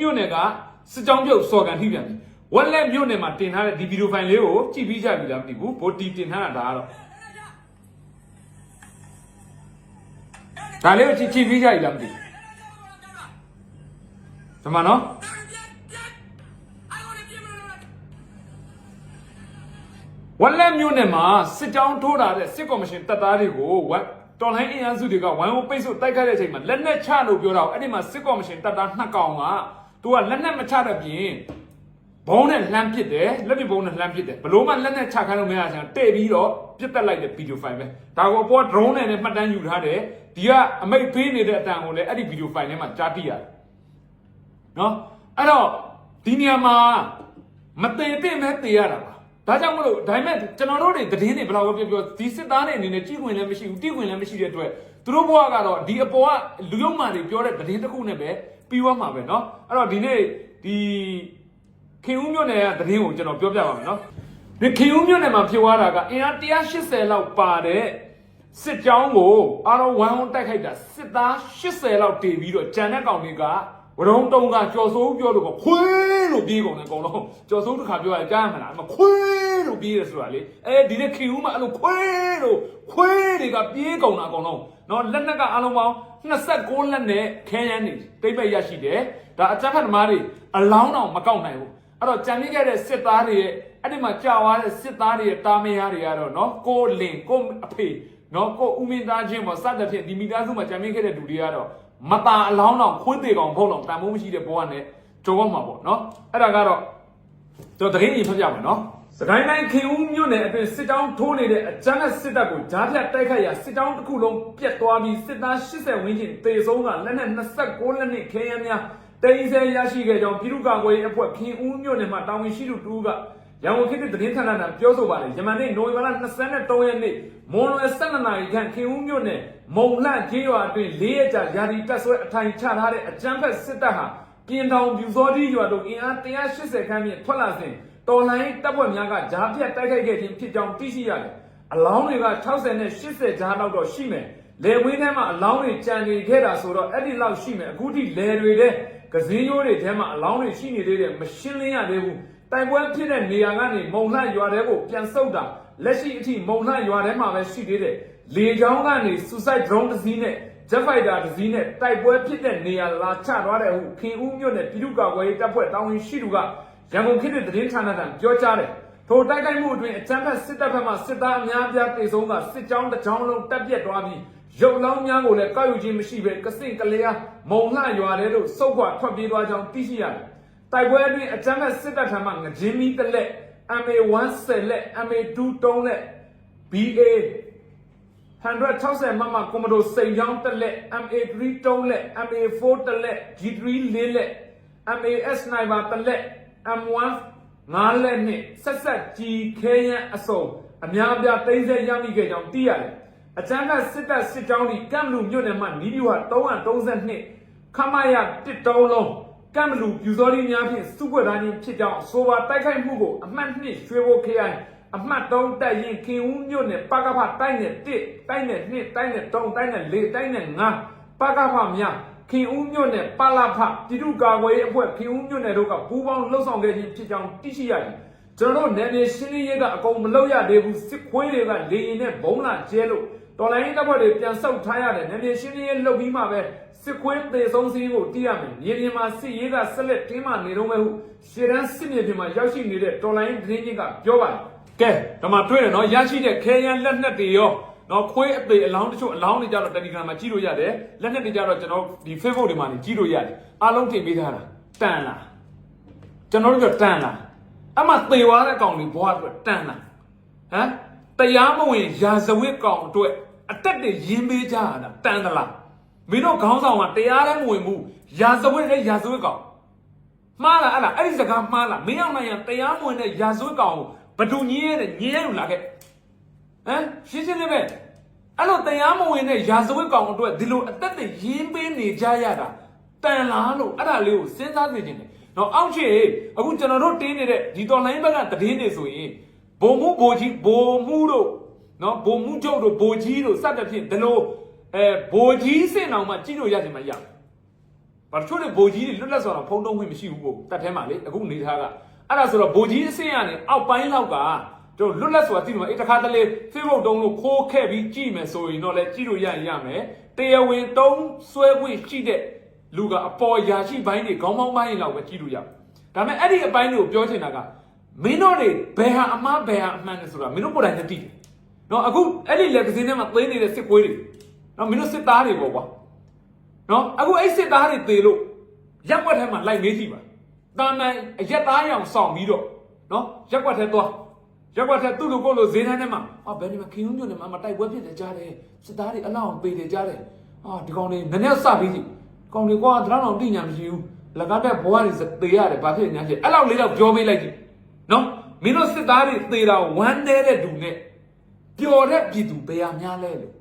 မြို့နယ်ကစစ်ကြောင်းပြုတ်စော်ကန်ထိပြန်ပြီဝက်လက်မြို့နယ်မှာတင်ထားတဲ့ဒီဗီဒီယိုဖိုင်လေးကိုကြည့်ပြီးကြပြီလားမသိဘူးဘိုတီတင်ထားတာဒါကတော့ဒါလေးကိုကြည့်ကြည့်ပြီးကြပြီလားမသိဘူးဒီမှာနော်ဝက်လက်မြို့နယ်မှာစစ်ကြောင်းထိုးတာတဲ့စစ်ကော်မရှင်တပ်သားတွေကိုဝက်တော်လိုင်းအင်အားစုတွေကဝမ်ကိုပိတ်ဆို့တိုက်ခိုက်တဲ့အချိန်မှာလက်နက်ချလို့ပြောတာကိုအဲ့ဒီမှာစစ်ကော်မရှင်တပ်သားနှစ်ကောင်က သူကလက်နက်မချတဲ့ပြင်ဘုံနဲ့လှမ်းပစ်တယ်လက်ပစ်ဘုံနဲ့လှမ်းပစ်တယ်ဘလို့မှလက်နက်ချခိုင်းလို့မရချင်တဲ့ပြီးတော့ပြစ်တက်လိုက်တဲ့ဗီဒီယိုဖိုင်ပဲဒါကိုအပေါ် drone နဲ့မှတ်တမ်းယူထားတယ်ဒီကအမိတ်ပေးနေတဲ့အတန်ကိုလည်းအဲ့ဒီဗီဒီယိုဖိုင်ထဲမှာကြားသိရတယ်နော်အဲ့တော့ဒီနေရာမှာမတည်တဲ့မဲ့တည်ရတာပါဒါကြောင့်မလို့ဒါပေမဲ့ကျွန်တော်တို့တွေသတင်းတွေဘယ်လောက်ပဲပြောပြောဒီစစ်သားတွေအနေနဲ့ကြည်ဝင်လည်းမရှိဘူးတိဝင်လည်းမရှိတဲ့အတွက်သူတို့ဘဝကတော့ဒီအပေါ်ကလူယုံမာတွေပြောတဲ့သတင်းတစ်ခုနဲ့ပဲ ပြီးသွားမှာပဲเนาะအဲ့တော့ဒီနေ့ဒီခင်ဦးမြို့နယ်ကသတင်းကိုကျွန်တော်ပြောပြပါမယ်เนาะဒီခင်ဦးမြို့နယ်မှာဖြစ်သွားတာကအင်အား180လောက်ပါတဲ့စစ်ကြောင်းကိုအားလုံးဝမ်းဝန်းတိုက်ခိုက်တာစစ်သား80လောက်တည်ပြီးတော့ကြံတဲ့ကောင်တွေကဝရုံတုံးကကြော်စိုးပြောလို့ပေါ့ခွေးလို့ပြေးကုန်တယ်အကုန်လုံးကြော်စိုးတစ်ခါပြောရကြားမှာလားအမခွေးလို့ပြေးတယ်ဆိုတာလေအဲဒီနေ့ခင်ဦးမှာအဲ့လိုခွေးလို့ခွေးတွေကပြေးကုန်တာအကုန်လုံး နော်လက်နက်ကအားလုံးပေါင်း29လက်နဲ့ခဲယမ်းနေတိမ့်ပိတ်ရရှိတယ်ဒါအကြမ်းဖက်သမားတွေအလောင်းတော့မကောက်နိုင်ဘူးအဲ့တော့ကြံမိခဲ့တဲ့စစ်သားတွေရဲ့အဲ့ဒီမှာကြာသွားတဲ့စစ်သားတွေရဲ့တာမယားတွေကတော့နော်ကိုလင်ကိုအဖေနော်ကိုဦးမင်းသားချင်းပေါ့စသဖြင့်ဒီမိသားစုမှာကြံမိခဲ့တဲ့လူတွေကတော့မตาအလောင်းတော့ခွေးသေးကောင်ဖုံးတော့တန်မိုးမရှိတဲ့ဘဝနဲ့ကြောက်မှာပေါ့နော်အဲ့ဒါကတော့ကျွန်တော်တရင်ကြီးဖတ်ပြမယ်နော် စကိုင်းတိုင်းခင်ဦးမြို့နယ်အတွင်းစစ်တောင်းထိုးနေတဲ့အကြမ်းဖက်စစ်တပ်ကိုဂျားဖြတ်တိုက်ခိုက်ရာစစ်တောင်းတစ်ခုလုံးပြတ်သွားပြီးစစ်သား80ဝန်းကျင်တေဆုံးကလက်နက်29လက်နဲ့ခဲယမ်းများတိန်ဆဲရရှိခဲ့ကြောင်းပြည်သူ့ကာကွယ်ရေးအဖွဲ့ခင်ဦးမြို့နယ်မှာတာဝန်ရှိသူတူကရန်ကုန်ခေတ်သစ်သတင်းဌာနကပြောဆိုပါတယ်ယမန်နေ့နိုဝင်ဘာလ23ရက်နေ့မွန်လွယ်12နာရီခန့်ခင်ဦးမြို့နယ်မုံလှကျေးရွာအတွင်း၄ရက်ကြာယာဒီတက်ဆွဲအထိုင်ချထားတဲ့အကြမ်းဖက်စစ်တပ်ဟာ ပြင်တောင်ပြူစောတိရွာတို့အင်အား180ခန်းဖြင့်ထွက်လာစဉ်တော်လိုင်းတပ်ဖွဲ့များကဂျားပြတ်တိုက်ခိုက်ခဲ့ခြင်းဖြစ်ကြောင်းသိရှိရတယ်။အလောင်းတွေက60နဲ့80ဂျားလောက်တော့ရှိမယ်။လေဝင်းထဲမှာအလောင်းတွေကြံနေခဲ့တာဆိုတော့အဲ့ဒီလောက်ရှိမယ်။အခုထိလေတွေတဲ့ကစင်းရိုးတွေထဲမှာအလောင်းတွေရှိနေသေးတယ်မရှင်းလင်းရသေးဘူး။တိုင်ပွဲဖြစ်တဲ့နေရာကနေမုံလှရွာထဲကိုပြန်ဆုတ်တာလက်ရှိအထိမုံလှရွာထဲမှာပဲရှိသေးတယ်။လေချောင်းကနေ suicide drone တစ်စီးနဲ့ jet fighter တစ်စီးနဲ့တိုက်ပွဲဖြစ်တဲ့နေရာလာချသွားတဲ့ဟုခင်ဦးမြို့နယ်ပြည်သူ့ကာကွယ်ရေးတပ်ဖွဲ့တာဝန်ရှိသူကရန်ကုန်ခေတ်သစ်သတင်းဌာနကပြောကြားတယ်။ထိုတိုက်ခိုက်မှုအတွင်းအကြမ်းဖက်စစ်တပ်ဘက်မှစစ်သားအများအပြားတေဆုံးကစစ်ကြောင်းတစ်ကြောင်းလုံးတပ်ပြတ်သွားပြီးရုပ်လောင်းများကိုလည်းကောက်ယူခြင်းမရှိဘဲကစင့်ကလေးအားမုံလှရွာတဲ့လို့စုပ်ခွာထွက်ပြေးသွားကြောင်းသိရှိရတယ်။တိုက်ပွဲအတွင်းအကြမ်းဖက်စစ်တပ်ထံမှငကြင်းမီတစ်လက် MA1 10လက် MA2 3လက် BA 160မမကွန်မဒိုစိန်ချောင်းတစ်လက် MA3 3လက် MA4 တစ်လက် G3 4လက် MAS နိုင်ပါတစ်လက် M1 5လက်နဲ့ဆက်ဆက်ကြီးခဲယမ်းအစုံအများအပြားတိမ့်ဆက်ရမိခဲ့ကြောင်းသိရတယ်။အကြမ်းဖက်စစ်တပ်စစ်ကြောင်းဒီကမ်လူမြို့နယ်မှာနီးပြူဟာ332ခမရတစ်တုံးလုံးကမ်လူပြူစောလေးများဖြင့်စုဖွဲ့ထားခြင်းဖြစ်ကြောင်းဆိုပါတိုက်ခိုက်မှုကိုအမှတ်2ရွှေဘိုခရိုင် အမှတ်3တက်ရင်ခင်ဦးမြို့နယ်ပကဖတိုက်နယ်1တိုက်နယ်2တိုက်နယ်3တိုက်နယ်4တိုက်နယ်5ပကဖများခင်ဦးမြို့နယ်ပလဖပြည်သူ့ကာကွယ်ရေးအဖွဲ့ခင်ဦးမြို့နယ်တို့ကပူးပေါင်းလှုပ်ဆောင်ခဲ့ခြင်းဖြစ်ကြောင်းသိရှိရတယ်ကျွန်တော်တို့နယ်မြေရှင်းလင်းရေးကအကုန်မလုပ်ရသေးဘူးစစ်ခွေးတွေကလေရင်နဲ့ဘုံလာကျဲလို့တော်လိုင်းတပ်ဖွဲ့တွေပြန်ဆုတ်ထားရတယ်နယ်မြေရှင်းလင်းရေးလုပ်ပြီးမှပဲစစ်ခွေးသေဆုံးစည်းကိုသိရမယ်မြေပြင်မှာစစ်ရေးကဆက်လက်တင်းမာနေတော့မဲ့ဟုရှေ့တန်းစစ်မြေပြင်မှာရောက်ရှိနေတဲ့တော်လိုင်းသတင်းချင်းကပြောပါတယ် ကဲဒီမှာတွေ့တယ်နော်ရရှိတဲ့ခဲယမ်းလက်နက်တွေရောနော်ခွေးအသေးအလောင်းတချို့အလောင်းတွေကြတော့ Telegram မှာကြီးလို့ရတယ်လက်နက်တွေကြတော့ကျွန်တော်ဒီ Facebook တွေမှာနေကြီးလို့ရတယ်အားလုံးတင်ပေးထားတာတန်လားကျွန်တော်တို့ကတန်လားအမှသေသွားတဲ့ကောင်တွေဘွားအတွက်တန်လားဟမ်တရားမဝင်ရာဇဝတ်ကောင်အတွက်အတက်တွေရင်းပေးကြရတာတန်သလားမင်းတို့ခေါင်းဆောင်ကတရားလည်းမဝင်ဘူးရာဇဝတ်လည်းရာဇဝတ်ကောင်မှားလားအဲ့လားအဲ့ဒီစကားမှားလားမင်းအောင်နိုင်ရတရားမဝင်တဲ့ရာဇဝတ်ကောင်ကို ဘဒုညင်းရဲတဲ့ညင်းရဲလို့လာခဲ့ဟမ်ရှင်းရှင်းလေးပဲအဲ့လိုတရားမဝင်တဲ့ရာဇဝတ်ကောင်အတွက်ဒီလိုအသက်တွေရင်းပေးနေကြရတာတန်လားလို့အဲ့ဒါလေးကိုစဉ်းစားနေခြင်းတယ်နော်အောက်ချေအခုကျွန်တော်တို့တင်းနေတဲ့ဒီတော်လိုင်းဘက်ကတည်င်းနေဆိုရင်ဘုံမှုဘိုကြီးဘိုမှုတို့နော်ဘုံမှုချုပ်တို့ဘိုကြီးတို့စသဖြင့်ဒီလိုအဲဘိုကြီးစင်အောင်မှကြည့်လို့ရတယ်မရဘူးဘာတချို့တွေဗိုလ်ကြီးတွေလွတ်လပ်စွာတော့ဖုံးတုံးခွင့်မရှိဘူးကိုတတ်ထဲမှာလေအခုနေထားက အဲ့ဒါဆိုတော့ဗိုလ်ကြီးအဆင့်ကနေအောက်ပိုင်းလောက်ကတို့လွတ်လပ်စွာသိလို့အေးတခါတလေ Facebook တုံးလို့ခိုးခဲ့ပြီးကြည့်မယ်ဆိုရင်တော့လေကြည့်လို့ရရင်ရမယ်တရားဝင်တုံးဆွဲခွင့်ရှိတဲ့လူကအပေါ်ရာရှိဘိုင်းတွေခေါင်းပေါင်းပိုင်းလောက်ပဲကြည့်လို့ရဒါပေမဲ့အဲ့ဒီအပိုင်းတွေကိုပြောချင်တာကမင်းတို့တွေဘယ်ဟာအမှားဘယ်ဟာအမှန်လဲဆိုတာမင်းတို့ကိုယ်တိုင်သိတယ်နော်အခုအဲ့ဒီလက်ကစင်းထဲမှာသိနေတဲ့စစ်ကွေးတွေနော်မင်းတို့စစ်သားတွေပေါ့ကွာနော်အခုအဲ့စစ်သားတွေသေလို့ရက်ွက်ထဲမှာလိုက်မေးကြည့်ပါ တာမန်အရက်သားရောင်ဆောင်ပြီးတော့နော်ရက်ွက်ထဲသွားရက်ွက်ထဲသူ့လိုကိုယ့်လိုဈေးတန်းထဲမှာဟာဘယ်ဒီမှာခင်ယုံညွန့်နေမှာမတိုက်ပွဲဖြစ်တယ်ကြားတယ်စစ်သားတွေအလောက်အောင်ပေတယ်ကြားတယ်ဟာဒီကောင်တွေနည်းနည်းစပြီးစီကောင်တွေကွာတရအောင်တိညာမရှိဘူးလကားတဲ့ဘဝတွေသေရတယ်ဘာဖြစ်ညာဖြစ်အဲ့လောက်လေးတော့ပြောပေးလိုက်ကြည့်နော်မင်းတို့စစ်သားတွေသေတာဝမ်းနေတဲ့ဒူနဲ့ပျော်တဲ့ပြည်သူဘယ်ဟာများလဲလို့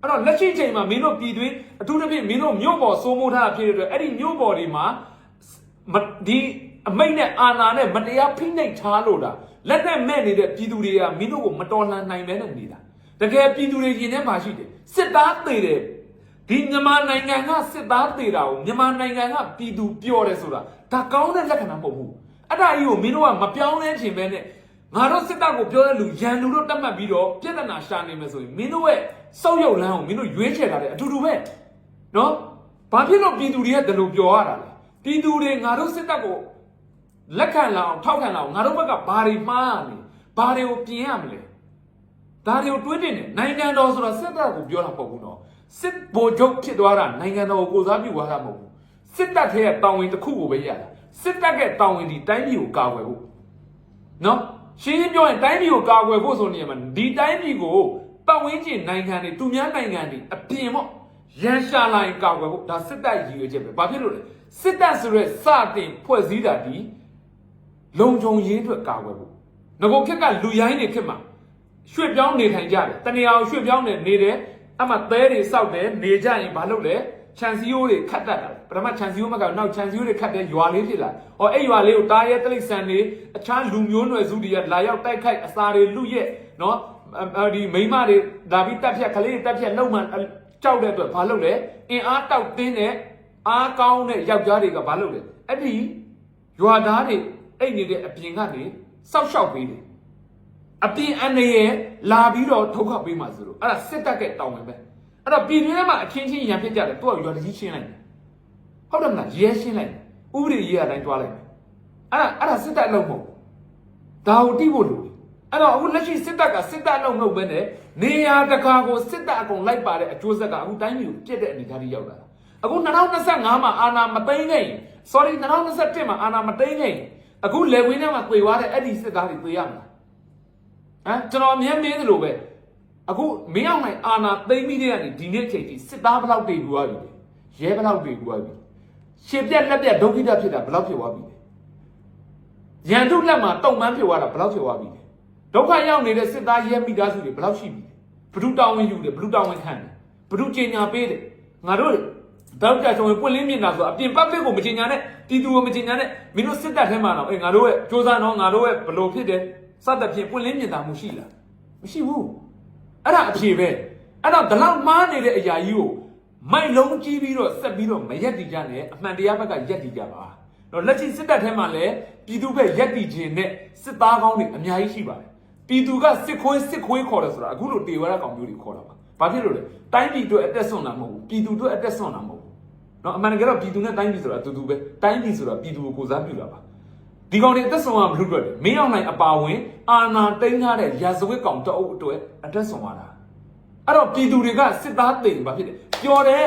အဲ့တော့လက်ရှိချိန်မှာမင်းတို့ပြည်တွင်းအထူးသဖြင့်မင်းတို့မြို့ပေါ်စိုးမိုးထားတာဖြစ်တဲ့အတွက်အဲ့ဒီမြို့ပေါ်တွေမှာမ ဒီအမိတ်နဲ့အာဏာနဲ့မတရားဖိနှိပ်ထားလို့တာလက်နဲ့မဲ့နေတဲ့ပြည်သူတွေကမင်းတို့ကိုမတော်လှန်နိုင်ပဲနဲ့နေတာတကယ်ပြည်သူတွေရင်ထဲမှာရှိတယ်စစ်သားသေးတယ်ဒီမြန်မာနိုင်ငံကစစ်သားသေးတာကိုမြန်မာနိုင်ငံကပြည်သူပြောတယ်ဆိုတာဒါကောင်းတဲ့လက္ခဏာမဟုတ်ဘူးအဲ့ဒါကြီးကိုမင်းတို့ကမပြောင်းလဲခြင်းပဲနဲ့ငါတို့စစ်တပ်ကိုပြောတဲ့လူရန်လူတို့တတ်မှတ်ပြီးတော့ပြည်ထနာရှာနေမယ်ဆိုရင်မင်းတို့ရဲ့စောက်ရုပ်လမ်းကိုမင်းတို့ရွေးချယ်တာလေအတူတူပဲနော်ဘာဖြစ်လို့ပြည်သူတွေကဒီလိုပြောရတာလဲ ပြည်သူတွေငါတို့စစ်တပ်ကိုလက်ခံလာအောင်ထောက်ခံလာအောင်ငါတို့ဘက်ကဘာတွေမှားရလဲဘာတွေကိုပြင်ရမလဲဒါတွေကိုတွေးတင်တယ်နိုင်ငံတော်ဆိုတာစစ်တပ်ကိုပြောတာမဟုတ်ဘူးနော်စစ်ဗိုလ်ချုပ်ဖြစ်သွားတာနိုင်ငံတော်ကိုကိုစားပြုသွားတာမဟုတ်ဘူးစစ်တပ်ထဲရဲ့တာဝန်တစ်ခုကိုပဲရတာစစ်တပ်ရဲ့တာဝန်ဒီတိုင်းပြည်ကိုကာကွယ်ဖို့နော်ရှင်းရှင်းပြောရင်တိုင်းပြည်ကိုကာကွယ်ဖို့ဆိုနေမှာဒီတိုင်းပြည်ကိုပတ်ဝန်းကျင်နိုင်ငံတွေသူများနိုင်ငံတွေအပြင်ပေါ့ရန်ရှာလာရင်ကာကွယ်ဖို့ဒါစစ်တပ်ရည်ရွယ်ချက်ပဲဘာဖြစ်လို့လဲ စစ်တပ်ဆိုရဲစတင်ဖွဲ့စည်းတာဒီလုံခြုံရေးအတွက်ကာကွယ်ဖို့ငကိုခက်ကလူရိုင်းတွေခက်မှာရွှေ့ပြောင်းနေထိုင်ကြတယ်တနေအောင်ရွှေ့ပြောင်းနေနေတယ်အမှသဲတွေစောက်တယ်နေကြရင်ဘာလုပ်လဲခြံစည်းရိုးတွေခတ်တတ်တာပထမခြံစည်းရိုးမကနောက်ခြံစည်းရိုးတွေခတ်တဲ့ရွာလေးဖြစ်လာဟောအဲ့ရွာလေးကိုတားရဲတိရစ္ဆာန်တွေအခြားလူမျိုးနွယ်စုတွေကလာရောက်တိုက်ခိုက်အစာတွေလူရက်နော်အဲဒီမိမတွေဒါပြီးတက်ဖြတ်ကလေးတွေတက်ဖြတ်နှုတ်မှန်ကြောက်တဲ့အတွက်ဘာလုပ်လဲအင်အားတောက်တင်းတဲ့ အားကောင်းတဲ့ယောက်ျားတွေကဘာလုပ်လဲအဲ့ဒီရွာသားတွေအိတ်နေတဲ့အပြင်ကနေစောက်ရှောက်ပေးတယ်အပြင်အနေရလာပြီးတော့ထုတ်ခောက်ပေးမှဆိုလို့အဲ့ဒါစစ်တပ်ကတောင်းဝင်ပဲအဲ့တော့ပြည်တွင်းထဲမှာအချင်းချင်းရံဖြစ်ကြတယ်သူကရွာတကြီးရှင်းလိုက်တယ်ဟုတ်တယ်မလားရဲရှင်းလိုက်တယ်ဥပဒေရေးအတိုင်းတွားလိုက်တယ်အဲ့ဒါအဲ့ဒါစစ်တပ်အလုပ်မဟုတ်ဘူးဒါကိုတိဖို့လိုတယ်အဲ့တော့အခုလက်ရှိစစ်တပ်ကစစ်တပ်အလုပ်မဟုတ်ဘဲနဲ့နေရာတကာကိုစစ်တပ်အကုန်လိုက်ပါတဲ့အကျိုးဆက်ကအခုတိုင်းပြည်ကိုပြစ်တဲ့အနေအထားကြီးရောက်လာတာ အခု2025မှာအာဏာမသိမ်းနိုင် sorry 2021မှာအာဏာမသိမ်းနိုင်အခုလေဝင်းထဲမှာတွေ့သွားတဲ့အဲ့ဒီစစ်သားတွေတွေ့ရမလား ဟမ်ကျွန်တော်အမြဲမင်းသလိုပဲအခုမင်းအောင်နိုင်အာနာသိမ့်ပြီးတဲ့ကနေဒီနေ့ချိန်ထိစစ်သားဘလောက်တည်ပြီးသွားပြီလဲရဲဘလောက်တည်ပြီးသွားပြီရှစ်ပြက်လက်ပြက်ဒုက္ခိတဖြစ်တာဘလောက်ဖြစ်သွားပြီလဲရန်တုလက်မှာတုံမှန်းဖြစ်သွားတာဘလောက်ဖြစ်သွားပြီလဲဒုက္ခရောက်နေတဲ့စစ်သားရဲမိသားစုတွေဘလောက်ရှိပြီလဲဘ누구တောင်းဝင်ယူတယ်ဘ누구တောင်းဝင်ခံတယ်ဘ누구ကြေညာပေးတယ်ငါတို့ တောက်ကြချုံပွင့်လင်းမြင်တာဆိုအပြင်ပတ်ပစ်ကိုမကြေညာနဲ့တီတူကိုမကြေညာနဲ့မင်းတို့စစ်တပ်ထဲမှာတော့အေးငါတို့ရဲ့စ조사တော့ငါတို့ရဲ့ဘလို့ဖြစ်တယ်စသဖြင့်ပွင့်လင်းမြင်တာမှုရှိလားမရှိဘူးအဲ့ဒါအဖြေပဲအဲ့တော့ဒီလောက်မားနေတဲ့အရာကြီးကိုမိုက်လုံးကြီးပြီးတော့ဆက်ပြီးတော့မရက်တည်ကြနဲ့အမှန်တရားဘက်ကရက်တည်ကြပါတော့လက်ရှိစစ်တပ်ထဲမှာလည်းပြည်သူဘက်ရက်တည်ခြင်းနဲ့စစ်သားကောင်းတွေအများကြီးရှိပါတယ်ပြည်သူကစစ်ခွေးစစ်ခွေးခေါ်တယ်ဆိုတာအခုလိုတေဝရကောင်မျိုးတွေခေါ်တာပါဘာဖြစ်လို့လဲတိုင်းပြည်အတွက်အသက်ဆွန့်တာမဟုတ်ဘူးပြည်သူအတွက်အသက်ဆွန့်တာမဟုတ် နော်အမှန်တကယ်တော့ပြည်သူနဲ့တိုင်းပြည်ဆိုတာအတူတူပဲတိုင်းပြည်ဆိုတာပြည်သူကိုကိုစားပြုတာပါဒီကောင်တွေအသက်ဆုံးရမလို့တွေ့တယ်မင်းအောင်နိုင်အပါဝင်အာနာတိန်ထားတဲ့ရာဇဝတ်ကောင်တအုပ်အတွက်အသက်ဆုံးရတာအဲ့တော့ပြည်သူတွေကစစ်သားတိမ်ပါဖြစ်တယ်ပျော်တယ်